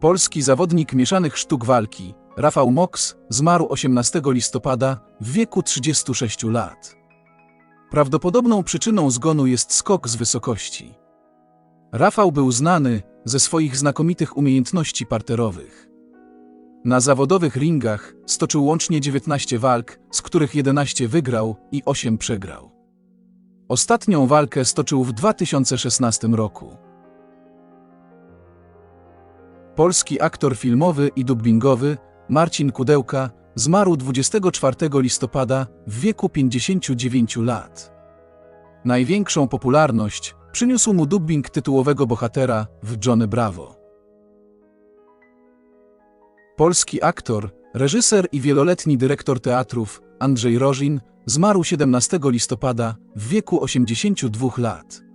Polski zawodnik mieszanych sztuk walki, Rafał Moks, zmarł 18 listopada w wieku 36 lat. Prawdopodobną przyczyną zgonu jest skok z wysokości. Rafał był znany ze swoich znakomitych umiejętności parterowych. Na zawodowych ringach stoczył łącznie 19 walk, z których 11 wygrał i 8 przegrał. Ostatnią walkę stoczył w 2016 roku. Polski aktor filmowy i dubbingowy Marcin Kudełka zmarł 24 listopada w wieku 59 lat. Największą popularność przyniósł mu dubbing tytułowego bohatera w Johnny Bravo. Polski aktor, reżyser i wieloletni dyrektor teatrów Andrzej Rożin zmarł 17 listopada w wieku 82 lat.